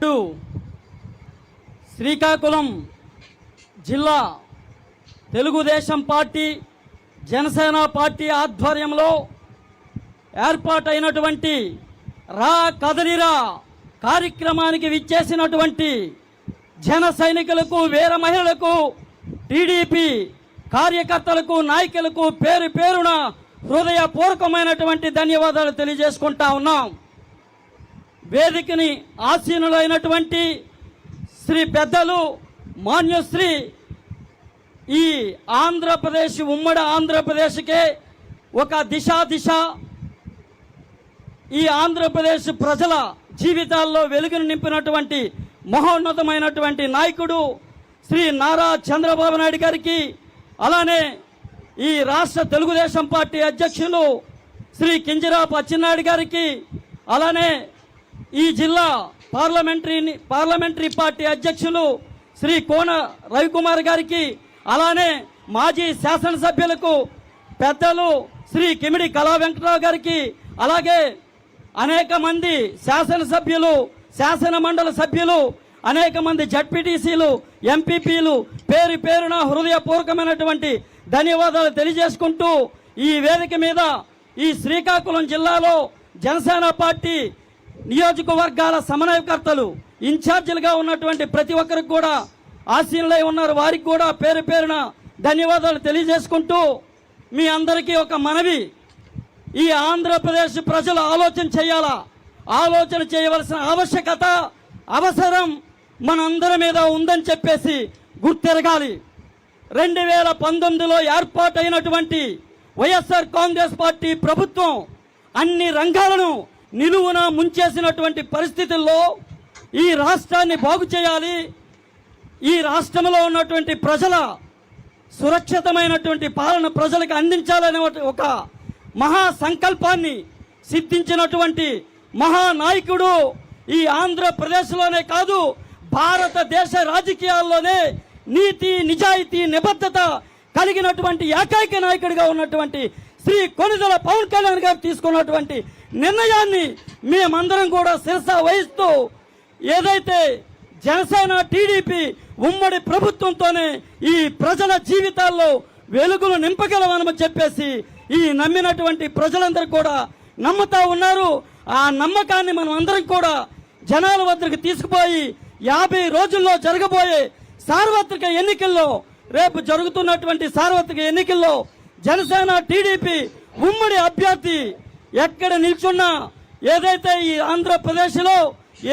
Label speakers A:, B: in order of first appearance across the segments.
A: ఇటు శ్రీకాకుళం జిల్లా Telugu Desam party Janasena party ఆధ్వర్యంలో ఏర్పాటైనటువంటి రా కదలిరా కార్యక్రమానికి విచ్చేసినటువంటి జన సైనికులకు వీర మహిళలకు టీడీపీ కార్యకర్తలకు నాయకులకు పేరు పేరున హృదయపూర్వకమైనటువంటి ధన్యవాదాలు తెలియజేసుకుంటా ఉన్నాం. వేదికని ఆసీనులైనటువంటి శ్రీ పెద్దలు మాన్యశ్రీ ఈ ఆంధ్రప్రదేశ్ ఉమ్మడి ఆంధ్రప్రదేశ్కే ఒక దిశ దిశ ఈ ఆంధ్రప్రదేశ్ ప్రజల జీవితాల్లో వెలుగును నింపినటువంటి మహోన్నతమైనటువంటి నాయకుడు శ్రీ నారా చంద్రబాబు నాయుడు గారికి అలానే ఈ రాష్ట్ర తెలుగుదేశం పార్టీ అధ్యక్షులు శ్రీ కింజరాపు అచ్చెన్నాయుడు గారికి అలానే ఈ జిల్లా పార్లమెంటరీ పార్లమెంటరీ పార్టీ అధ్యక్షులు శ్రీ కోన రవికుమార్ గారికి అలానే మాజీ శాసనసభ్యులకు పెద్దలు శ్రీ కిమిడి కళా వెంకటరావు గారికి అలాగే అనేక మంది శాసనసభ్యులు శాసన మండలి సభ్యులు అనేక మంది జడ్పీటీసీలు ఎంపీపీలు పేరు పేరున హృదయపూర్వకమైనటువంటి ధన్యవాదాలు తెలియజేసుకుంటూ ఈ వేదిక మీద ఈ శ్రీకాకుళం జిల్లాలో జనసేన పార్టీ నియోజకవర్గాల సమన్వయకర్తలు ఇన్ఛార్జీలుగా ఉన్నటువంటి ప్రతి ఒక్కరికి కూడా ఆశీనులై ఉన్నారు. వారికి కూడా పేరు పేరున ధన్యవాదాలు తెలియజేసుకుంటూ మీ అందరికీ ఒక మనవి. ఈ ఆంధ్రప్రదేశ్ ప్రజలు ఆలోచన చేయాలా? ఆలోచన చేయవలసిన ఆవశ్యకత అవసరం మనందరి మీద ఉందని చెప్పేసి గుర్తెరగాలి. రెండు వేల పంతొమ్మిదిలో ఏర్పాటైనటువంటి వైఎస్ఆర్ కాంగ్రెస్ పార్టీ ప్రభుత్వం అన్ని రంగాలను నిలువున ముంచేసినటువంటి పరిస్థితుల్లో ఈ రాష్ట్రాన్ని బాగు చేయాలి. ఈ రాష్ట్రంలో ఉన్నటువంటి ప్రజల సురక్షితమైనటువంటి పాలన ప్రజలకు అందించాలనే ఒక మహా సంకల్పాన్ని సిద్ధించినటువంటి మహానాయకుడు ఈ ఆంధ్రప్రదేశ్లోనే కాదు భారతదేశ రాజకీయాల్లోనే నీతి నిజాయితీ నిబద్ధత కలిగినటువంటి ఏకైక నాయకుడిగా ఉన్నటువంటి శ్రీ కొనిదల పవన్ కళ్యాణ్ గారు తీసుకున్నటువంటి నిర్ణయాన్ని మేమందరం కూడా శిరస వహిస్తూ ఏదైతే జనసేన టీడీపీ ఉమ్మడి ప్రభుత్వంతోనే ఈ ప్రజల జీవితాల్లో వెలుగులు నింపగలమని చెప్పేసి ఈ నమ్మినటువంటి ప్రజలందరూ కూడా నమ్ముతా ఉన్నారు. ఆ నమ్మకాన్ని మనం అందరం కూడా జనాల వద్దకు తీసుకుపోయి యాభై రోజుల్లో జరగబోయే సార్వత్రిక ఎన్నికల్లో రేపు జరుగుతున్నటువంటి సార్వత్రిక ఎన్నికల్లో జనసేన టీడీపీ ఉమ్మడి అభ్యర్థి ఎక్కడ నిల్చున్నా ఏదైతే ఈ ఆంధ్రప్రదేశ్లో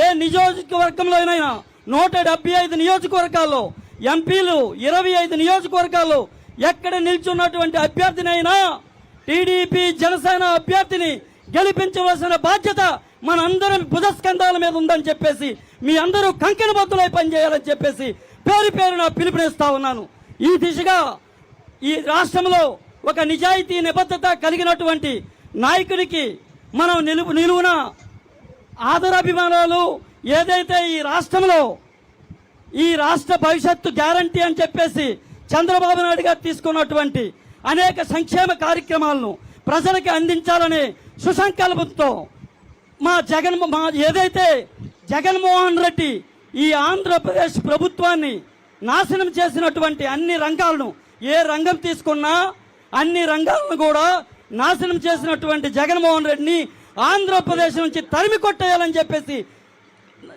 A: ఏ నియోజకవర్గంలో అయినా నూట డెబ్బై ఐదు నియోజకవర్గాల్లో ఎంపీలు ఇరవై ఐదు నియోజకవర్గాల్లో ఎక్కడ నిల్చున్నటువంటి అభ్యర్థినైనా టీడీపీ జనసేన అభ్యర్థిని గెలిపించవలసిన బాధ్యత మనందరం భుజస్కంధాల మీద ఉందని చెప్పేసి మీ అందరూ కంకెన బొత్తులై పనిచేయాలని చెప్పేసి పేరు పేరున పిలుపునిస్తా ఉన్నాను. ఈ దిశగా ఈ రాష్ట్రంలో ఒక నిజాయితీ నిబద్ధత కలిగినటువంటి నాయకుడికి మనం నిలుపు నిలువున ఆదరాభిమానాలు ఏదైతే ఈ రాష్ట్రంలో ఈ రాష్ట్ర భవిష్యత్తు గ్యారంటీ అని చెప్పేసి చంద్రబాబు నాయుడు గారు తీసుకున్నటువంటి అనేక సంక్షేమ కార్యక్రమాలను ప్రజలకి అందించాలనే సుసంకల్పంతో మా జగన్ మా ఏదైతే జగన్మోహన్ రెడ్డి ఈ ఆంధ్రప్రదేశ్ ప్రభుత్వాన్ని నాశనం చేసినటువంటి అన్ని రంగాలను ఏ రంగం తీసుకున్నా అన్ని రంగాలను కూడా నాశనం చేసినటువంటి జగన్మోహన్ రెడ్డిని ఆంధ్రప్రదేశ్ నుంచి తరిమి కొట్టేయాలని చెప్పేసి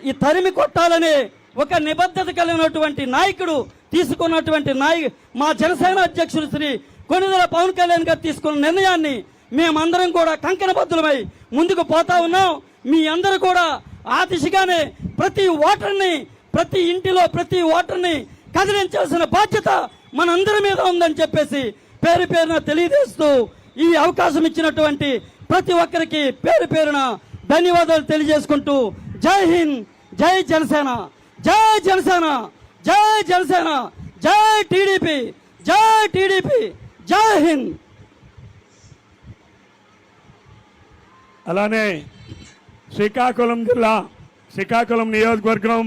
A: ఈ తరిమి కొట్టాలనే ఒక నిబద్ధత కలిగినటువంటి నాయకుడు తీసుకున్నటువంటి నాయ మా జనసేన అధ్యక్షుడు శ్రీ కొనిదల పవన్ కళ్యాణ్ గారు తీసుకున్న నిర్ణయాన్ని మేమందరం కూడా కంకణబద్ధులమై ముందుకు పోతా ఉన్నాం. మీ అందరూ కూడా ఆ దిశగానే ప్రతి ఓటర్ని ప్రతి ఇంటిలో ప్రతి ఓటర్ని కదిలించాల్సిన బాధ్యత మనందరి మీద ఉందని చెప్పేసి పేరు పేరున తెలియజేస్తూ ఈ అవకాశం ఇచ్చినటువంటి ప్రతి ఒక్కరికి పేరు పేరున ధన్యవాదాలు తెలియజేసుకుంటూ జై హింద్ జై జనసేన జై జనసేన జై జనసేన జై టీడీపీ జై టీడీపీ జై హింద్.
B: అలానే శ్రీకాకుళం జిల్లా శ్రీకాకుళం నియోజకవర్గం